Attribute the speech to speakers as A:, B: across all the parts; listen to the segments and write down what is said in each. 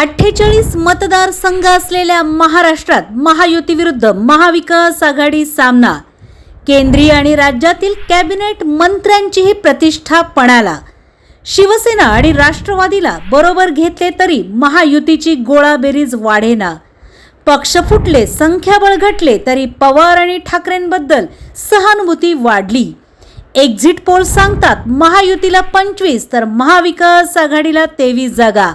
A: अठ्ठेचाळीस मतदारसंघ असलेल्या महाराष्ट्रात महायुती विरुद्ध महाविकास आघाडी सामना. केंद्रीय आणि राज्यातील कॅबिनेट मंत्र्यांचीही प्रतिष्ठा पणाला. शिवसेना आणि राष्ट्रवादीला बरोबर घेतले तरी महायुतीची गोळाबेरीज वाढेना. पक्ष फुटले संख्याबळ घटले तरी पवार आणि ठाकरेंबद्दल सहानुभूती वाढली. एक्झिट पोल सांगतात महायुतीला पंचवीस तर महाविकास आघाडीला तेवीस जागा.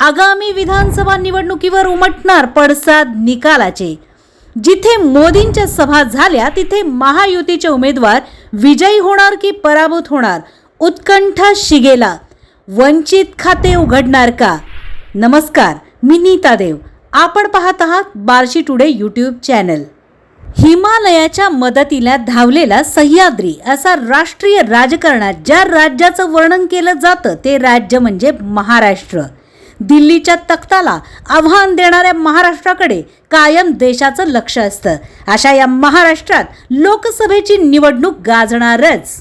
A: आगामी विधानसभा निवडणुकीवर उमटणार पडसाद निकालाचे. जिथे मोदींच्या सभा झाल्या तिथे महायुतीचे उमेदवार विजयी होणार की पराभूत होणार? उत्कंठा शिगेला. वंचित खाते उघडणार का? नमस्कार मी नीता देव. आपण पाहत आहात बार्शी टुडे यूट्यूब चॅनल. हिमालयाच्या मदतीला धावलेला सह्याद्री असा राष्ट्रीय राजकारणात ज्या राज्याचं वर्णन केलं जातं ते राज्य म्हणजे महाराष्ट्र. दिल्लीच्या तख्ताला आव्हान देणाऱ्या महाराष्ट्राकडे कायम देशाचं लक्ष असतं. अशा या महाराष्ट्रात लोकसभेची निवडणूक गाजणारच.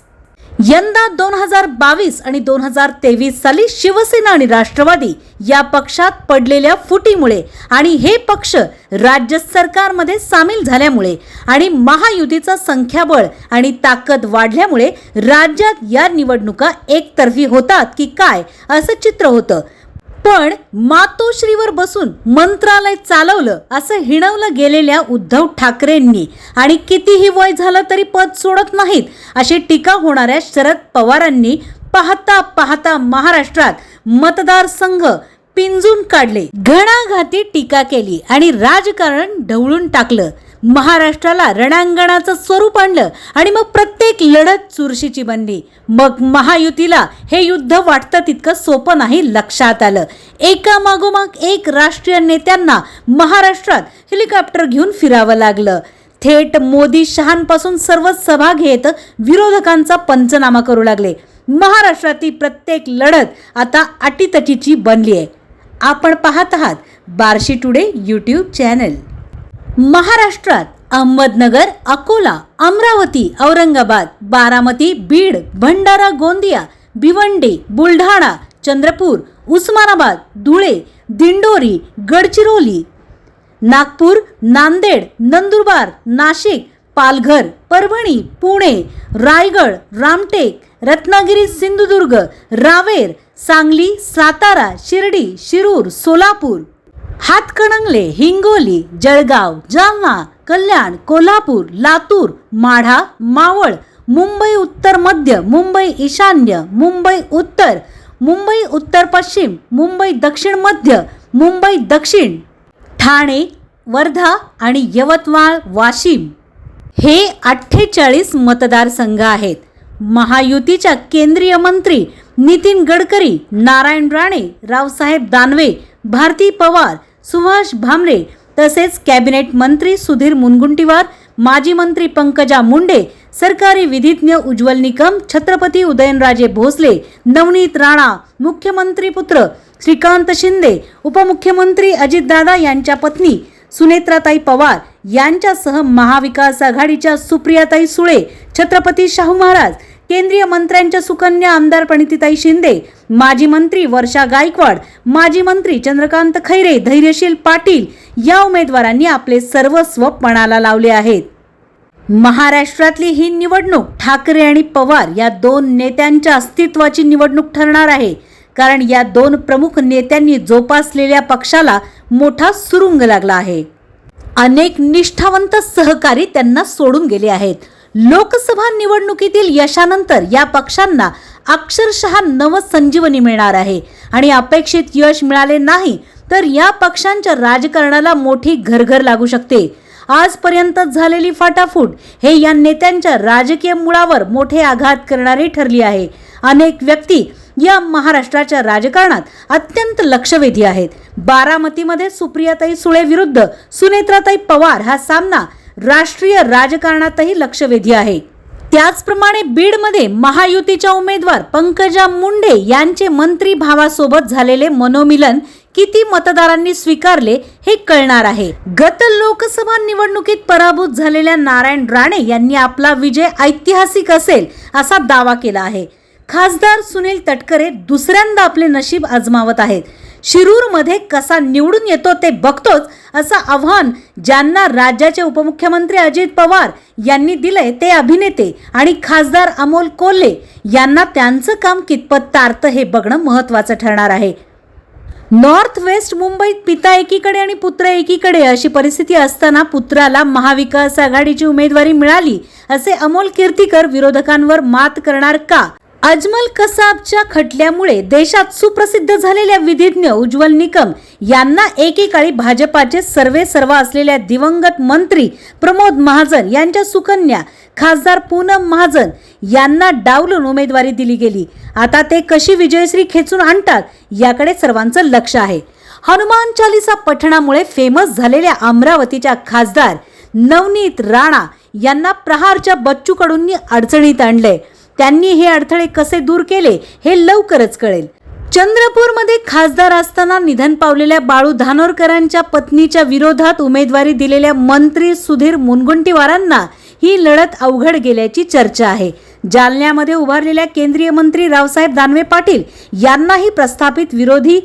A: यंदा दोन हजार बावीस आणि दोन हजार तेवीस साली शिवसेना आणि राष्ट्रवादी या पक्षात पडलेल्या फुटीमुळे आणि हे पक्ष राज्य सरकारमध्ये सामील झाल्यामुळे आणि महायुतीचं संख्याबळ आणि ताकद वाढल्यामुळे राज्यात या निवडणुका एकतर्फी होतात की काय असं चित्र होतं. पण मातोश्रीवर बसून मंत्रालय चालवलं असं हिणवलं गेलेल्या उद्धव ठाकरेंनी. आणि कितीही वय झालं तरी पद सोडत नाहीत अशी टीका होणाऱ्या शरद पवारांनी पाहता पाहता महाराष्ट्रात मतदारसंघ पिंजून काढले. घणाघाती टीका केली आणि राजकारण ढवळून टाकलं. महाराष्ट्राला रणांगणाचं स्वरूप आणलं आणि मग प्रत्येक लढत चुरशीची बनली. मग महायुतीला हे युद्ध वाटतं तितकं सोपं नाही लक्षात आलं. एका मागोमाग एक राष्ट्रीय नेत्यांना महाराष्ट्रात हेलिकॉप्टर घेऊन फिरावं लागलं. थेट मोदी शहांपासून सर्व सभा घेत विरोधकांचा पंचनामा करू लागले. महाराष्ट्रातील प्रत्येक लढत आता अटीतटीची बनली आहे आपण पाहत आहात बार्शी टुडे यूट्यूब चॅनल. महाराष्ट्रात अहमदनगर अकोला अमरावती औरंगाबाद बारामती बीड भंडारा गोंदिया भिवंडी बुलढाणा चंद्रपूर उस्मानाबाद धुळे दिंडोरी गडचिरोली नागपूर नांदेड नंदुरबार नाशिक पालघर परभणी पुणे रायगड रामटेक रत्नागिरी सिंधुदुर्ग रावेर सांगली सातारा शिर्डी शिरूर सोलापूर. हातकणंगले हिंगोली जळगाव जालना कल्याण कोल्हापूर लातूर माढा मावळ मुंबई उत्तर मध्य मुंबई ईशान्य मुंबई उत्तर मुंबई उत्तर पश्चिम मुंबई दक्षिण मध्य मुंबई दक्षिण. ठाणे वर्धा आणि यवतमाळ वाशिम. हे अठ्ठेचाळीस मतदारसंघ आहेत. महायुतीच्या केंद्रीय मंत्री नितीन गडकरी नारायण राणे रावसाहेब दानवे भारती पवार सुभाष भामरे तसेच कॅबिनेट मंत्री सुधीर मुनगुंटीवार माजी मंत्री पंकजा मुंडे सरकारी विधिज्ञ उज्ज्वल निकम छत्रपती उदयनराजे भोसले नवनीत राणा मुख्यमंत्री पुत्र श्रीकांत शिंदे उपमुख्यमंत्री अजितदादा यांच्या पत्नी सुनेत्राताई पवार यांच्यासह महाविकास आघाडीच्या सुप्रियाताई सुळे छत्रपती शाहू महाराज केंद्रीय मंत्र्यांच्या सुकन्या आमदार प्रणितीताई शिंदे माजी मंत्री वर्षा गायकवाड माजी मंत्री चंद्रकांत खैरे धैर्यशील पाटील या उमेदवारांनी आपले सर्वस्व पणाला लावले आहेत. महाराष्ट्रातली ही निवडणूक ठाकरे आणि पवार या दोन नेत्यांच्या अस्तित्वाची निवडणूक ठरणार आहे. कारण या दोन प्रमुख नेत्यांनी जोपासलेल्या पक्षाला मोठा सुरुंग लागला आहे. अनेक निष्ठावंत सहकारी त्यांना सोडून गेले आहेत. लोकसभा निवडणुकीतील यशानंतर या पक्षांना अक्षरशः नवसंजीवनी मिळणार आहे. आणि अपेक्षित यश मिळाले नाही तर या पक्षांच्या राजकारणाला मोठी घरघर लागू शकते. आजपर्यंत झालेली फाटाफूट हे या नेत्यांच्या राजकीय मुळावर मोठे आघात करणारी ठरली आहे. अनेक व्यक्ती या महाराष्ट्राच्या राजकारणात अत्यंत लक्षवेधी आहेत. बारामतीमध्ये सुप्रियाताई सुळे विरुद्ध सुनेत्राताई पवार हा सामना राष्ट्रीय राजकारणातही लक्षवेधी आहे. त्याचप्रमाणे बीडमध्ये महायुतीच्या उमेदवार पंकजा मुंडे यांचे मंत्री भावासोबत झालेले मनोमिलन किती मतदारांनी स्वीकारले हे कळणार आहे. गत लोकसभा निवडणुकीत पराभूत झालेल्या नारायण राणे यांनी आपला विजय ऐतिहासिक असेल असा दावा केला आहे. खासदार सुनील तटकरे दुसऱ्यांदा आपले नशीब आजमावत आहेत. शिरूरमध्ये कसा निवडून येतो ते बघतोच असं आव्हान ज्यांना राज्याचे उपमुख्यमंत्री अजित पवार यांनी दिलंय ते अभिनेते आणि खासदार अमोल कोल्हे यांना त्यांचं काम कितपत तारतं हे बघणं महत्त्वाचं ठरणार आहे. नॉर्थ वेस्ट मुंबईत पिता एकीकडे आणि पुत्र एकीकडे अशी परिस्थिती असताना पुत्राला महाविकास आघाडीची उमेदवारी मिळाली असे अमोल कीर्तीकर विरोधकांवर मात करणार का? अजमल कसाबच्या खटल्यामुळे देशात सुप्रसिद्ध झालेल्या विधिज्ञ उज्ज्वल निकम यांना एकेकाळी भाजपाचे सर्वे सर्व असलेल्या दिवंगत मंत्री प्रमोद महाजन यांच्या सुकन्या खासदार पूनम महाजन यांना डावलून उमेदवारी दिली गेली. आता ते कशी विजयश्री खेचून आणतात याकडे सर्वांचं लक्ष आहे. हनुमान चालिसा पठणामुळे फेमस झालेल्या अमरावतीच्या खासदार नवनीत राणा यांना प्रहारच्या बच्चू कडूंनी अडचणीत आणले त्यांनी हे अडथळे कसे दूर केले हे लवकरच कळेल. चंद्रपूरमध्ये खासदार असताना निधन पावलेल्या बाळू धानोरकरांच्या पत्नीच्या विरोधात उमेदवारी दिलेल्या मंत्री सुधीर मुनगुंटीवारांना ही लढत अवघड गेल्याची चर्चा आहे. जालन्यामध्ये उभारलेल्या केंद्रीय मंत्री रावसाहेब दानवे पाटील यांनाही प्रस्थापित विरोधी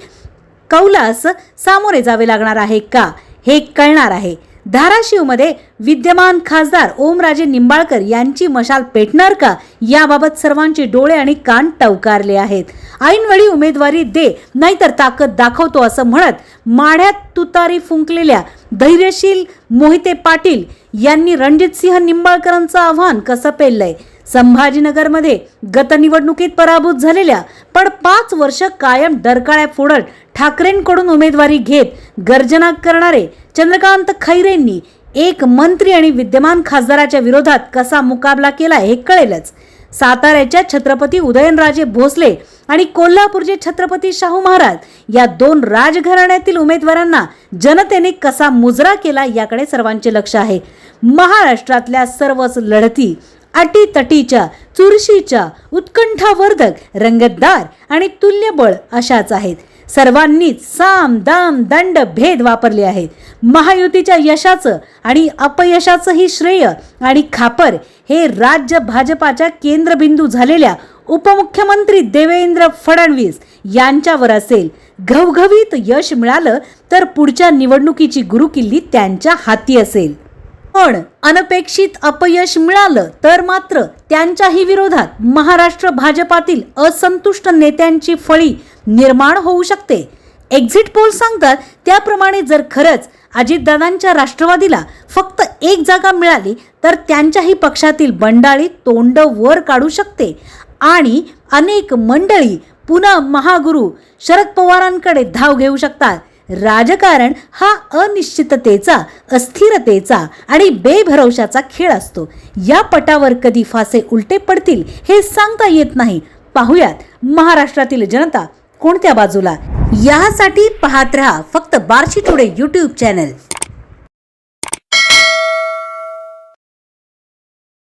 A: कौलास सामोरे जावे लागणार आहे का? हे कळणार आहे. धाराशिवमध्ये विद्यमान खासदार ओमराजे निंबाळकर यांची मशाल पेटणार का? याबाबत सर्वांचे डोळे आणि कान टवकारले आहेत. ऐनवेळी उमेदवारी दे नाहीतर ताकद दाखवतो असं म्हणत माढ्यात तुतारी फुंकलेल्या धैर्यशील मोहिते पाटील यांनी रणजितसिंह निंबाळकरांचं आव्हान कसं पेललंय? संभाजीनगरमध्ये गतनिवडणुकीत पराभूत झालेल्या पण पाच वर्ष कायम डरकाळ्या फोडत ठाकरेंकडून उमेदवारी घेत गर्जना करणारे चंद्रकांत खैरेंनी एक मंत्री आणि विद्यमान खासदाराच्या विरोधात कसा मुकाबला केला हे कळेलच. साताऱ्याच्या छत्रपती उदयनराजे भोसले आणि कोल्हापूरचे छत्रपती शाहू महाराज या दोन राजघराण्यातील उमेदवारांना जनतेने कसा मुजरा केला याकडे सर्वांचे लक्ष आहे. महाराष्ट्रातल्या सर्वच लढती अटीतटीच्या चुरशीच्या उत्कंठावर्धक रंगतदार आणि तुल्यबळ अशाच आहेत. सर्वांनीच साम दाम दंड भेद वापरले आहेत. महायुतीच्या यशाचं आणि अपयशाचंही श्रेय आणि खापर हे राज्य भाजपाच्या केंद्रबिंदू झालेल्या उपमुख्यमंत्री देवेंद्र फडणवीस यांच्यावर असेल. घवघवीत यश मिळालं तर पुढच्या निवडणुकीची गुरुकिल्ली त्यांच्या हाती असेल. पण अनपेक्षित अपयश मिळालं तर मात्र त्यांच्याही विरोधात महाराष्ट्र भाजपातील असंतुष्ट नेत्यांची फळी निर्माण होऊ शकते. एक्झिट पोल सांगतात त्याप्रमाणे जर खरंच अजितदादांच्या राष्ट्रवादीला फक्त एक जागा मिळाली तर त्यांच्याही पक्षातील बंडाळी तोंड वर काढू शकते. आणि अनेक मंडळी पुन्हा महागुरु शरद पवारांकडे धाव घेऊ शकतात. राजकारण हा अनिश्चिततेचा अस्थिरतेचा आणि बेभरवशाचा खेळ असतो. या पटावर कधी फासे उलटे पडतील हे सांगता येत नाही. पाहुयात महाराष्ट्रातील जनता कोणत्या बाजूला? यासाठी पाहत रहा फक्त बार्शी टुडे यूट्यूब चॅनल